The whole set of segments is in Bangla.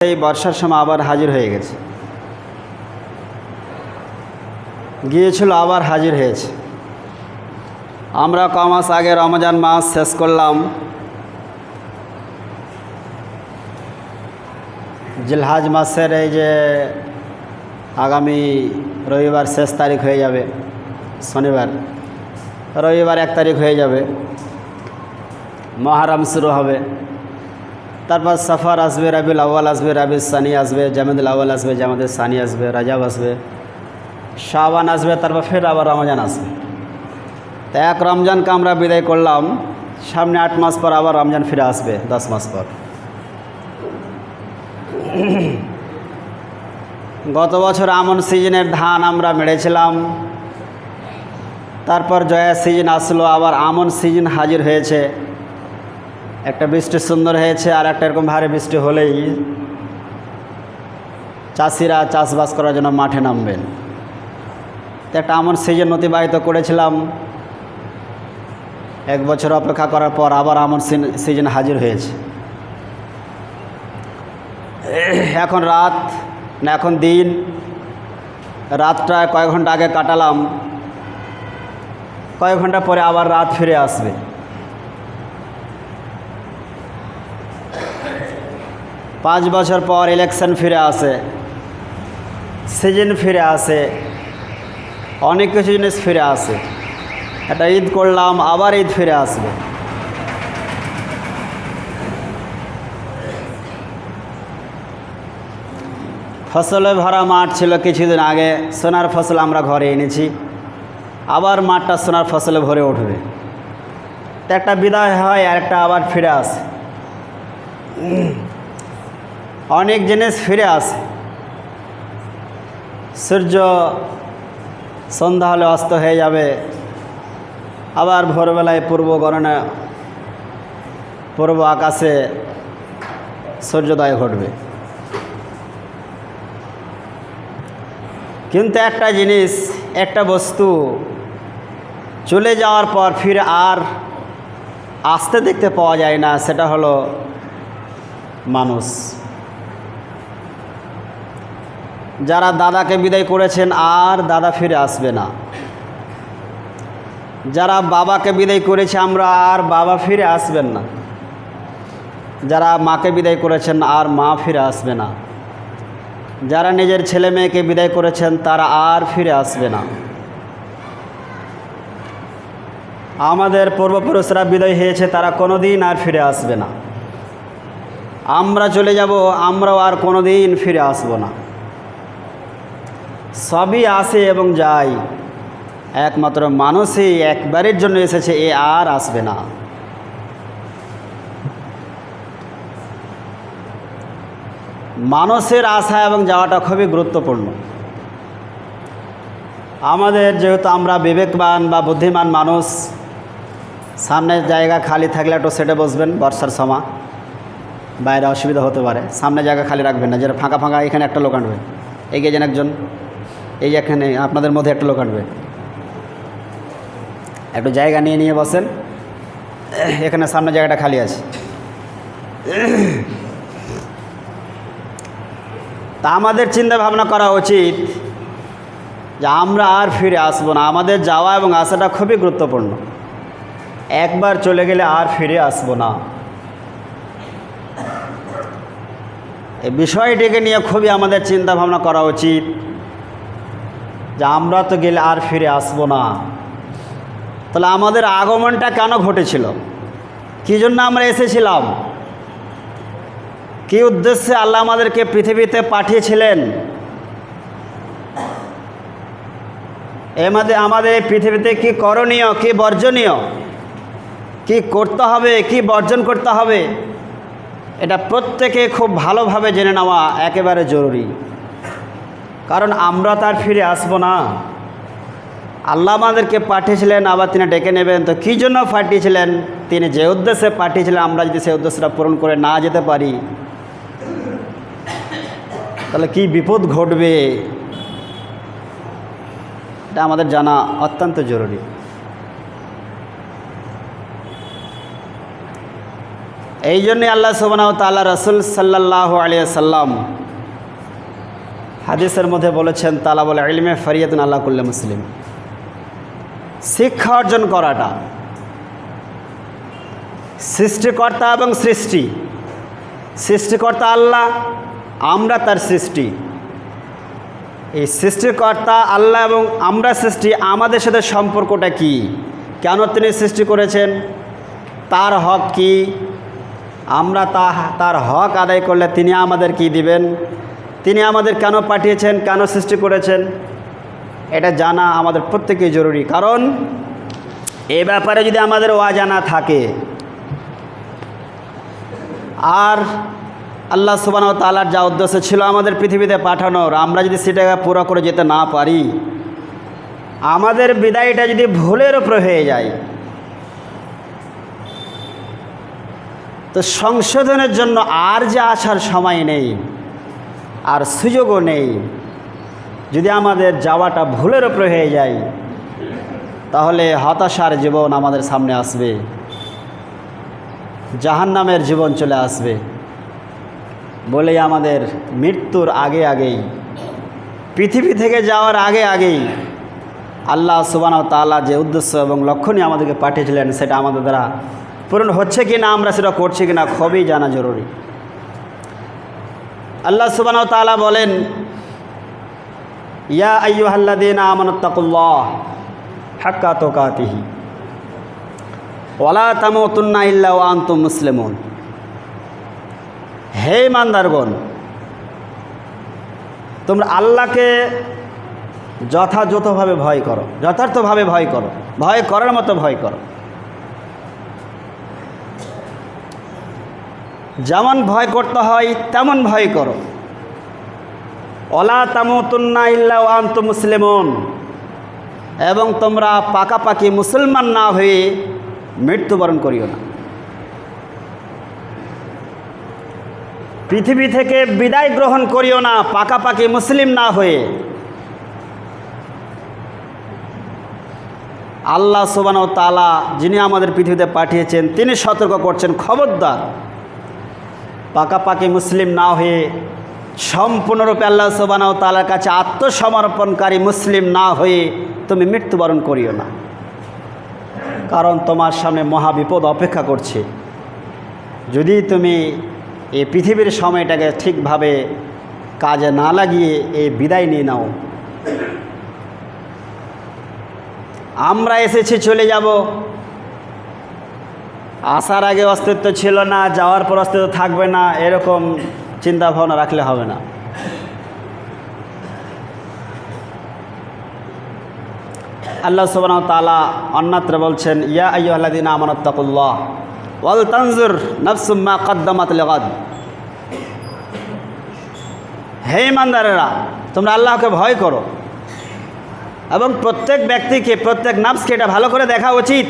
এই বর্ষার সময় আবার হাজির হয়ে গেছে। গিয়েছিল, আবার হাজির হয়েছে। আমরা ক মাস আগে রমজান মাস শেষ করলাম। জিলহাজ মাসের এই যে আগামী রবিবার শেষ তারিখ হয়ে যাবে, শনিবার। রবিবার এক তারিখ হয়ে যাবে। মহারাম শুরু হবে। তারপর সফর আসবে রাবিউল আউ্য়াল আসবে, রাবিউল সানি আসবে, জামেদুল আউ্য়াল আসবে জামেদুল সানি আসবে, রাজাব আসবে, শাবান আসবে, তারপর ফের আবার রমজান আসবে। তো এক রমজানকে আমরা বিদায় করলাম। সামনে আট মাস পর আবার রমজান ফিরে আসবে, দশ মাস পর। গত বছর আমন সিজনের ধান আমরা মেরেছিলাম তারপর জয়া সিজন আসলো, আবার আমন সিজন হাজির হয়েছে। একটা বৃষ্টি সুন্দর হয়েছে আর একটা এরকম ভারী বৃষ্টি হলেই চাষিরা চাষবাস করার জন্য মাঠে নামবেন। তো একটা আমন সিজন অতিবাহিত করেছিলাম। এক বছর অপেক্ষা করার পর আবার আমন সিজন হাজির হয়েছে। এখন রাত না এখন দিন। রাতটা কয়েক ঘণ্টা আগে কাটালাম। কয়েক ঘণ্টা পরে আবার রাত ফিরে আসবে। পাঁচ বছর পর ইলেকশন ফিরে আসে সিজন ফিরে আসে, অনেক কিছু জিনিস ফিরে আসে। একটা ঈদ করলাম, আবার ঈদ ফিরে আসবে। ফসলে ভরা মাঠ ছিল কিছুদিন আগে, সোনার ফসল আমরা ঘরে এনেছি। আবার মাঠটা সোনার ফসলে ভরে উঠবে। একটা বিদায় হয় আর একটা আবার ফিরে আসে। অনেক জিনিস ফিরে আসে। সূর্য সন্ধ্যা হলে অস্ত হয়ে যাবে। আবার ভোরবেলায় পূর্ব গণনা, পূর্ব আকাশে সূর্যোদয় ঘটবে। কিন্তু একটা জিনিস, একটা বস্তু চলে যাওয়ার পর ফিরে আর আসতে দেখতে পাওয়া যায় না, সেটা হলো মানুষ। যারা দাদাকে বিদায় করেছেন আর দাদা ফিরে আসবে না। যারা বাবাকে বিদায় করেছে আমরা আর বাবা ফিরে আসবেন না। যারা মাকে বিদায় করেছেন আর মা ফিরে আসবে না। যারা নিজের ছেলে মেয়েকে বিদায় করেছেন তারা আর ফিরে আসবে না। আমাদের পূর্বপুরুষরা বিদায় হয়েছে, তারা কোনো দিন আর ফিরে আসবে না। আমরা চলে যাব, আমরাও আর কোনো দিন ফিরে আসব না। সবই আসে এবং যায়। একমাত্র মানুষই একবারের জন্য এসেছে, এ আর আসবে না। মানুষের আশা এবং যাওয়াটা খুবই গুরুত্বপূর্ণ। আমাদের যেহেতু আমরা বিবেকবান বা বুদ্ধিমান মানুষ, সামনের জায়গা খালি থাকলে একটু সেটে বসবেন, বর্ষার সময়। বাইরে অসুবিধা হতে পারে। সামনে জায়গা খালি রাখবেন না, যেটা ফাঁকা ফাঁকা এখানে একটা লোক আনবেন এগিয়ে যান একজন। এই এখানে আপনাদের মধ্যে একটা লোক আনবে একটু জায়গা নিয়ে নিয়ে বসেন। এখানে সামনে জায়গাটা খালি আছে। তা আমাদের চিন্তা ভাবনা করা উচিত যে আমরা আর ফিরে আসব না। আমাদের যাওয়া এবং আসাটা খুবই গুরুত্বপূর্ণ। একবার চলে গেলে আর ফিরে আসব না। এই বিষয়টিকে নিয়ে খুবই আমাদের চিন্তা ভাবনা করা উচিত। যে আমরা তো গেলে আর ফিরে আসব না। তাহলে আমাদের আগমনটা কেন ঘটেছিল? কী জন্য আমরা এসেছিলাম? কী উদ্দেশ্যে আল্লাহ আমাদেরকে পৃথিবীতে পাঠিয়েছিলেন? এমাদের আমাদের পৃথিবীতে কি করণীয়, কি বর্জনীয়? কি করতে হবে, কি বর্জন করতে হবে? এটা প্রত্যেকে খুব ভালোভাবে জেনে নেওয়া একেবারে জরুরি। কারণ আমরা তার ফিরে আসব না। আল্লাহ আমাদেরকে পাঠিয়েছিলেন, আবার তিনি ডেকে নেবেন। তো কী জন্য পাঠিয়েছিলেন? তিনি যে উদ্দেশ্যে পাঠিয়েছিলেন, আমরা যদি সেই উদ্দেশ্যটা পূরণ করে না যেতে পারি, তাহলে কি বিপদ ঘটবে? এটা আমাদের জানা অত্যন্ত জরুরি। এই জন্যে আল্লাহ সুবানাহ তাল্লাহ রসুল সাল্লাহ আলিয়া সাল্লাম হাদিসের মধ্যে বলেছেন তালা বলে ইলমে ফরিয়াতুন আল্লাহ কুল্লে মুসলিম। শিক্ষা অর্জন করাটা, সৃষ্টিকর্তা এবং সৃষ্টি, সৃষ্টিকর্তা আল্লাহ, আমরা তার সৃষ্টি। এই সৃষ্টিকর্তা আল্লাহ এবং আমরা সৃষ্টি, আমাদের সাথে সম্পর্কটা কি? কেন তিনি সৃষ্টি করেছেন? তার হক কি? আমরা তা তার হক আদায় করলে তিনি আমাদের কি দিবেন? তিনি আমাদের কেন পাঠিয়েছেন, কেন সৃষ্টি করেছেন, এটা জানা আমাদের প্রত্যেকেই জরুরি। কারণ এ ব্যাপারে যদি আমাদের অজানা থাকে, আর আল্লাহ সুবান তালার যা উদ্দেশ্য ছিল আমাদের পৃথিবীতে পাঠানোর, আমরা যদি সেটাকে পুরো করে যেতে না পারি, আমাদের বিদায়টা যদি ভুলের উপরে হয়ে যায়, তো সংশোধনের জন্য আর যে আসার সময় নেই আর সুযোগও নেই। যদি আমাদের যাওয়াটা ভুলের উপরে হয়ে যায়, তাহলে হতাশার জীবন আমাদের সামনে আসবে। জাহান্নামের জীবন চলে আসবে। বলেই আমাদের মৃত্যুর আগে আগেই, পৃথিবী থেকে যাওয়ার আগে আগেই আল্লাহ সুবান তাল্লাহ যে উদ্দেশ্য এবং লক্ষ্য নিয়ে আমাদেরকে পাঠিয়েছিলেন, সেটা আমাদের দ্বারা পূরণ হচ্ছে কি না আমরা সেটা করছি কি না খুবই জানা জরুরি। আল্লাহ সুবান তালা বলেন, ইয়া আইয়ুহাল্লাদিন আমানত্তাকুল্লাহ হাক্কা তোকাতিহি ওয়ালা তামতুন্না ইল্লা ও আন্তুম মুসলিমুন। হে ইমানদারগণ, তোমরা আল্লাহকে যথাযথভাবে ভয় করো, যথার্থভাবে ভয় করো, ভয় করার মতো ভয় করো। যেমন ভয় করতে হয়, তেমন ভয় করো। অলা তামতুন্না ইল্লা ও আন্তুম মুসলিমুন। এবং তোমরা পাকাপাকি মুসলমান না হয়ে মৃত্যুবরণ করিও না। পৃথিবী থেকে বিদায় গ্রহণ করিও না, পাকাপাকি মুসলিম না হয়ে। আল্লাহ সোবান তালা যিনি আমাদের পৃথিবীতে পাঠিয়েছেন, তিনি সতর্ক করছেন, খবরদার। পাকাপাকি মুসলিম না হয়ে সম্পূর্ণরূপে আল্লাহ সোবান তালার কাছে আত্মসমর্পণকারী মুসলিম না হয়ে তুমি মৃত্যুবরণ করিও না। কারণ তোমার সামনে মহাবিপদ অপেক্ষা করছে। যদি তুমি এই পৃথিবীর সময়টাকে ঠিকভাবে কাজে না লাগিয়ে এই বিদায় নিয়ে নাও। আমরা এসেছি চলে যাব আসার আগে অস্তিত্ব ছিল না, যাওয়ার পর অস্তিত্ব থাকবে না, এরকম চিন্তা ভাবনা রাখলে হবে না। আল্লাহ সুবান তালা অন্যত্র বলছেন, ইয়া আল্লাদিন আমানত্তাকুল্লাহ ওয়াল তানজুর নফসুম্মা কদ্দামাত লেগাদ। হে ইমানদারেরা, তোমরা আল্লাহকে ভয় করো এবং প্রত্যেক ব্যক্তিকে, প্রত্যেক নাফসকে এটা ভালো করে দেখা উচিত।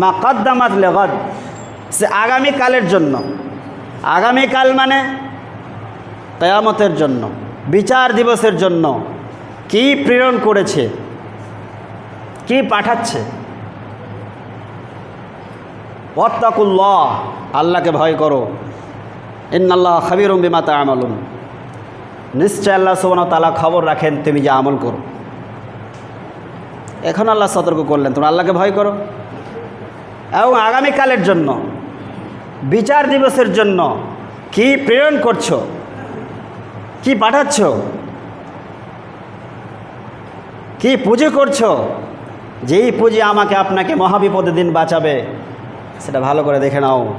মা কদ্দামাত লেগদ সে আগামীকালের জন্য। আগামীকাল মানে কেয়ামতের জন্য, বিচার দিবসের জন্য কি প্রেরণ করেছে, কি পাঠাচ্ছে? ওয়াত্তাকুল্লাহ, আল্লাহকে ভয় করো। ইন্নাল্লাহ খাবিরুম বিমা তা নিশ্চয় আল্লাহ সুবন তালা খবর রাখেন, তুমি যে আমল করো। এখন আল্লাহ সতর্ক করলেন, তোমরা আল্লাহকে ভয় করো। এবং আগামীকালের জন্য, বিচার দিবসের জন্য কি প্রেরণ করছ? কি পাঠাচ্ছ? কি পুজো করছ? যেই পুঁজি আমাকে আপনাকে মহাবিপদের দিন বাঁচাবে, সেটা ভালো করে দেখে নাও।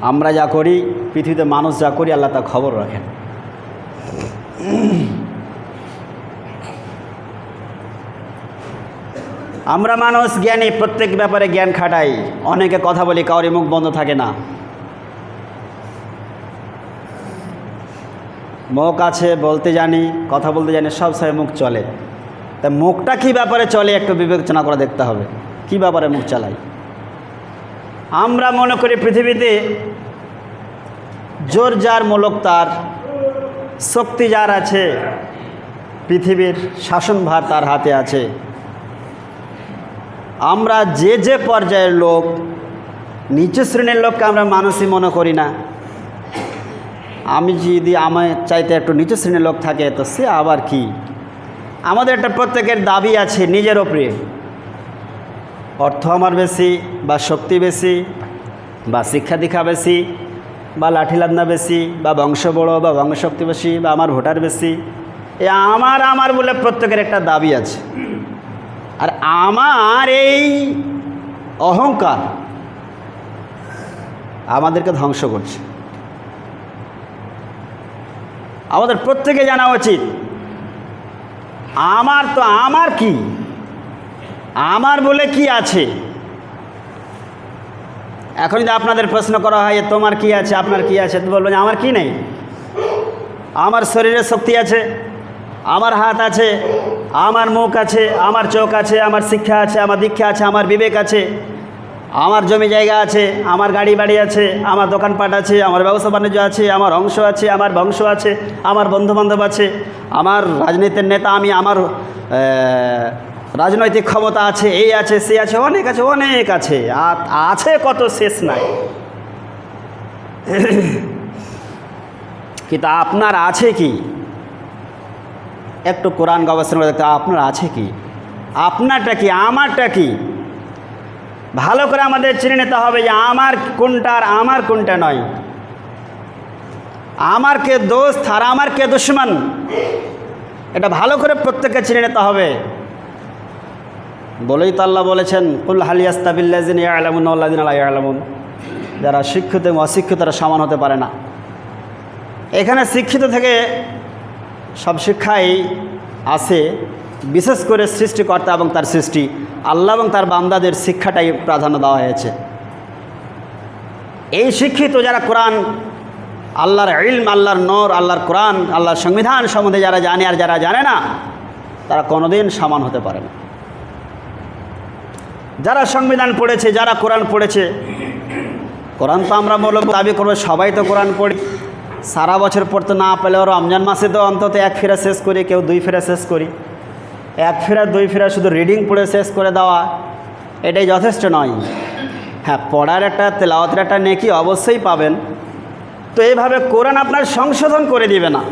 আমরা যা করি, পৃথিবীতে মানুষ যা করি, আল্লাহ তা খবর রাখেন। আমরা মানুষ জ্ঞানী, প্রত্যেক ব্যাপারে জ্ঞান খাটাই। অনেকে কথা বলি কাউরি মুখ বন্ধ থাকে না। মুখ আছে বলতে জানি, কথা বলতে জানি, সব সময় মুখ চলে। তা মুখটা কী ব্যাপারে চলে একটু বিবেচনা করে দেখতে হবে। কি ব্যাপারে মুখ চালাই? আমরা মনে করি পৃথিবীতে জোর যার মূলক তার, শক্তি যার আছে, পৃথিবীর শাসনভার তার হাতে আছে। আমরা যে যে পর্যায়ের লোক, নিচু শ্রেণির লোককে আমরা মানুষই মনে করি না। আমি যদি আমার চাইতে একটু নিচু শ্রেণির লোক থাকে, তো সে আবার কি? আমাদের একটা প্রত্যেকের দাবি আছে নিজের ওপরে অর্থ আমার বেশি বা শক্তি বেশি বা শিক্ষা দীক্ষা বেশি বা লাঠিলান্না বেশি বা বংশ বড় বা বংশশক্তি বেশি বা আমার ভোটার বেশি, এ আমার আমার বলে প্রত্যেকের একটা দাবি আছে। আর আমার এই অহংকার আমাদেরকে ধ্বংস করছে। আমাদের প্রত্যেকে জানা উচিত, আমার তো আমার কি? আমার বলে কি আছে? এখন যদি আপনাদের প্রশ্ন করা হয় তোমার কি আছে, আপনার কি আছে, তো বলবেন আমার কি নেই? আমার শরীরে শক্তি আছে। আমার হাত আছে আমার মুখ আছে আমার চোখ আছে আমার শিক্ষা আছে আমার দীক্ষা আছে আমার বিবেক আছে আমার জমি জায়গা আছে আমার গাড়ি বাড়ি আছে আমার দোকানপাট আছে আমার ব্যবসা বাণিজ্য আছে আমার অংশ আছে আমার বংশ আছে আমার বন্ধুবান্ধব আছে আমার রাজনীতির নেতা আমি আমার রাজনৈতিক ক্ষমতা আছে এই আছে সে আছে অনেক আছে অনেক আছে আছে কত শেষ নাই কিন্তু আপনার আছে কি একটু কোরআন গবেষণা করে দেখতে আপনার আছে কি? আপনারটা কি? আমারটা কি? ভালো করে আমাদের চিনে নিতে হবে যে আমার কোনটা আর আমার কোনটা নয়। আমার কে দোস্ত আর আমার কে দুশ্মন? এটা ভালো করে প্রত্যেককে চিনে নিতে হবে। বলেই তো আল্লাহ বলেছেন, কুল হালিয়াস্তাবিল্লাজিন আলামুন আল্লাদিন আল্লাহ আলামুন যারা শিক্ষিত এবং অশিক্ষিত তারা সমান হতে পারে না। এখানে শিক্ষিত থেকে সব শিক্ষাই আছে, বিশেষ করে সৃষ্টিকর্তা এবং তার সৃষ্টি। আল্লাহ এবং তার বান্দাদের শিক্ষাটাই প্রাধান্য দেওয়া হয়েছে। এই শিক্ষিত যারা কোরআন, আল্লাহর ইলম, আল্লাহর নর, আল্লাহর কোরআন, আল্লাহর সংবিধান সম্বন্ধে যারা জানে আর যারা জানে না, তারা কোনোদিন সমান হতে পারে না। যারা সংবিধান পড়েছে, যারা কোরআন পড়েছে, কোরআন তো আমরা বলব দাবি করব, সবাই তো কোরআন পড়ি। সারা বছর পড়তে না পেলেও রমজান মাসে তো অন্তত এক ফেরা শেষ করি, কেউ দুই ফেরা শেষ করি। এক ফেরা, দুই ফেরা শুধু রিডিং পড়ে শেষ করে দেওয়া, এটাই যথেষ্ট নয়। হ্যাঁ পড়ার একটা, তেলাওয়াতের একটা নেকি অবশ্যই পাবেন। তো এইভাবে কোরআন আপনার সংশোধন করে দিবে না।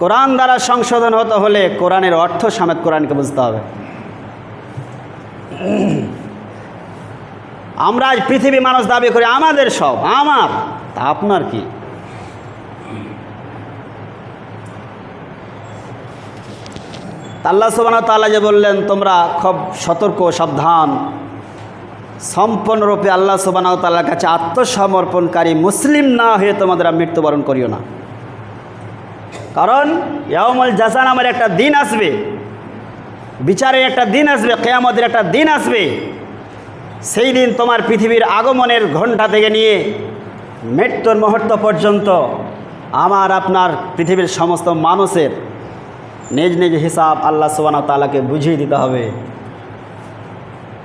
কোরআন দ্বারা সংশোধন হতে হলে কোরআনের অর্থ সমেত কোরআনকে বুঝতে হবে। আমরা আজ পৃথিবী মানুষ দাবি করি, আমাদের সব, আমার, তা আপনার কি? আল্লাহ সুবাহ তাল্লাহ যে বললেন, তোমরা খুব সতর্ক সাবধান। সম্পূর্ণরূপে আল্লাহ সুবাহ তাল্লার কাছে আত্মসমর্পণকারী মুসলিম না হয়ে তোমাদের মৃত্যুবরণ করিও না। কারণ ইয়ামল জাসান আমার একটা দিন আসবে, বিচারের একটা দিন আসবে, কেয়ামতের একটা দিন আসবে। সেই দিন তোমার পৃথিবীর আগমনের ঘণ্টা থেকে নিয়ে মৃত্যুর মুহূর্ত পর্যন্ত আমার, আপনার পৃথিবীর সমস্ত মানুষের নিজ নিজ হিসাব আল্লাহ সুবান তালাকে বুঝিয়ে দিতে হবে।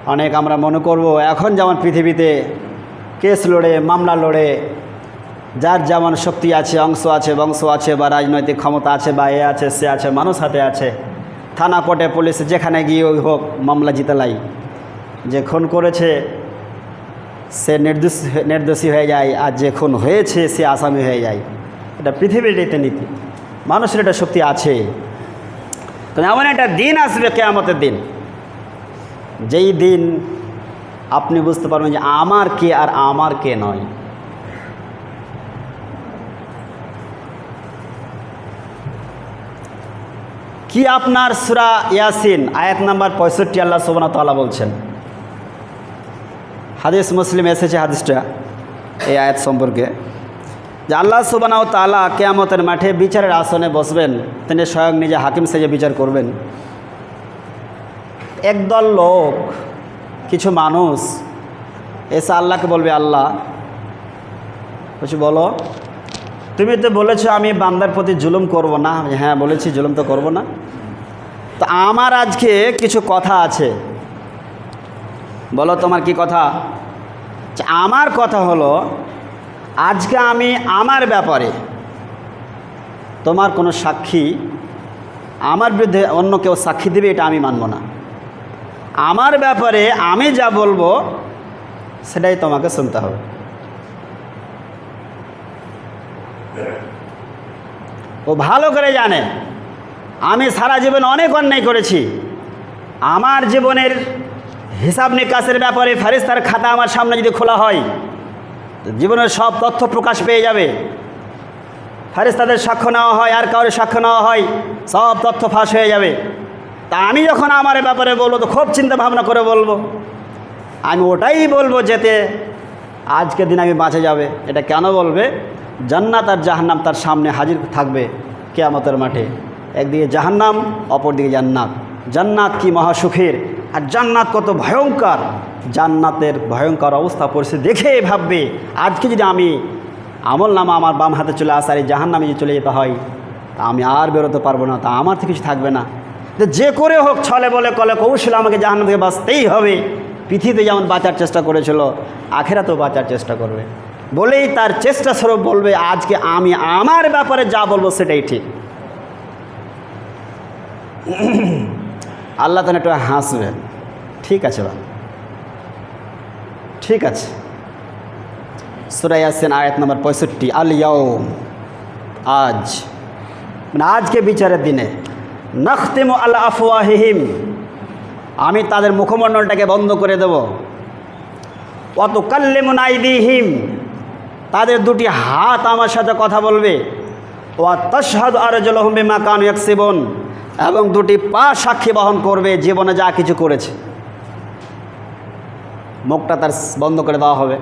অনেক আমরা মনে করব, এখন যেমন পৃথিবীতে কেস লড়ে, মামলা লড়ে, যার যেমন শক্তি আছে, অংশ আছে, বংশ আছে, বা রাজনৈতিক ক্ষমতা আছে, বা এ আছে, সে আছে, মানুষ হাতে আছে, থানা কোর্টে পুলিশ যেখানে গিয়ে ওই হোক, মামলা জিতালাই যে খুন করেছে, সে নির্দোষ, নির্দোষী হয়ে যায়, আর যে খুন হয়েছে, সে আসামি হয়ে যায়। এটা পৃথিবীর রীতিনীতি। মানুষের এটা শক্তি আছে। তো এমন একটা দিন আসবে কেয়ামতের দিন, যেই দিন আপনি বুঝতে পারবেন যে আমার কে আর আমার কে নয়। কি আপনার সুরা ইয়াসিন? আয়াত নাম্বার পঁয়ষট্টি, আল্লাহ সোবানা তাল্লাহ বলছেন। হাদিস মুসলিম এসেছে হাদিসটা, এই আয়াত সম্পর্কে। যে আল্লাহ সুবানাও তালা কেয়ামতের মাঠে বিচারের আসনে বসবেন, তিনি স্বয়ং নিজে হাকিম সেজে বিচার করবেন। একদল লোক, কিছু মানুষ, এসে আল্লাহকে বলবে, আল্লাহ, বলছি, বলো, তুমি তো বলেছ আমি বান্দার প্রতি জুলুম করব না। হ্যাঁ বলেছি, জুলুম তো করব না। তো আমার আজকে কিছু কথা আছে। বলো তোমার কি কথা? আমার কথা হলো আজকে আমি আমার ব্যাপারে তোমার কোনো সাক্ষী আমার বিরুদ্ধে অন্য কেউ সাক্ষী দেবে এটা আমি মানব না। আমার ব্যাপারে আমি যা বলব সেটাই তোমাকে শুনতে হবে। ও ভালো করে জানে, আমি সারা জীবন অনেক অন্যায় করেছি। আমার জীবনের হিসাব নিকাশের ব্যাপারে ফারিস্তার খাতা আমার সামনে যদি খোলা হয় জীবনের সব তথ্য প্রকাশ পেয়ে যাবে। ফারিস্তাদের সাক্ষ্য নেওয়া হয়, আর কারোর সাক্ষ্য নেওয়া হয়, সব তথ্য ফাঁস হয়ে যাবে। তা আমি যখন আমার ব্যাপারে বলব, তো খুব চিন্তা ভাবনা করে বলব। আমি ওটাই বলব যেতে আজকের দিন আমি বাঁচে যাবে। এটা কেন বলবে? জান্নাত আর জাহান্নাম তার সামনে হাজির থাকবে কেয়ামতের মাঠে। একদিকে জাহান্নাম, অপরদিকে জান্নাত। জান্নাত কি মহাসুখের? আর জান্নাত কত ভয়ঙ্কর। জান্নাতের ভয়ঙ্কর অবস্থা পরিস্থিতি দেখে ভাববে। আজকে যদি আমি আমল নামা আমার বাম হাতে চলে আসার এই জাহান্নামে যদি চলে যেতে হয়, তা আমি আর বেরোতে পারব না, তা আমার থেকে কিছু থাকবে না। যে করে হোক, ছলে বলে কলে কৌশলে আমাকে জাহান্নাম থেকে বাঁচতেই হবে। পৃথিবীতে যেমন বাঁচার চেষ্টা করেছিল, আখেরাতেও বাঁচার চেষ্টা করবে। বলেই তার চেষ্টা স্বরূপ বলবে, আজকে আমি আমার ব্যাপারে যা বলব সেটাই ঠিক। আল্লাহ তাহলে একটু হাসবেন। ঠিক আছে বা ঠিক আছে। সুরাই আসেন আয়াত নম্বর পঁয়ষট্টি আল ইয়াউম আজ মানে আজকে বিচারের দিনে, নখতেম আল আফওয়াহিহিম আমি তাদের মুখমণ্ডলটাকে বন্ধ করে দেব। অত কাল্লেমুন আইদিহিম, তাদের দুটি হাত আমার সাথে কথা বলবে। ও তশহাদ আর জলহম্বে মা কান ইয়াকসিবন। এবং দুটি পা সাক্ষী বহন করবে, জীবনে যা কিছু করেছে। মুখটা তার বন্ধ করে দেওয়া হবে।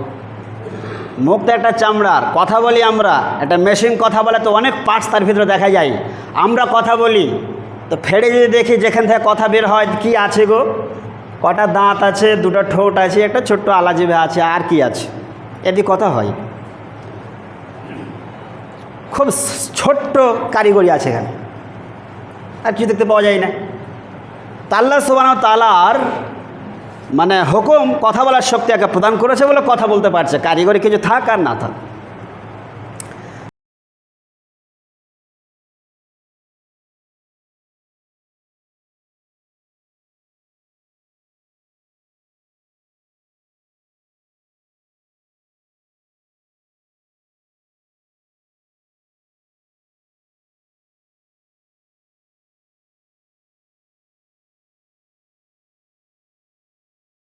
মুখটা একটা চামড়ার, কথা বলি আমরা। একটা মেশিন কথা বলে তো অনেক পার্টস তার ভিতরে দেখা যায়। আমরা কথা বলি, তো ফেড়ে যদি দেখি যেখান থেকে কথা বের হয়, কি আছে গো? কটা দাঁত আছে, দুটো ঠোঁট আছে, একটা ছোট্ট আলাজিবে আছে, আর কি আছে? এদি কথা হয়। খুব ছোট্ট কারিগরি আছে এখানে। আর কিছু দেখতে পাওয়া যায় না। তাল্লা সোবান তালার মানে হুকুম, কথা বলার শক্তি একে প্রদান করেছে বলে কথা বলতে পারছে। কারিগরি কিছু থাক আর না থাক।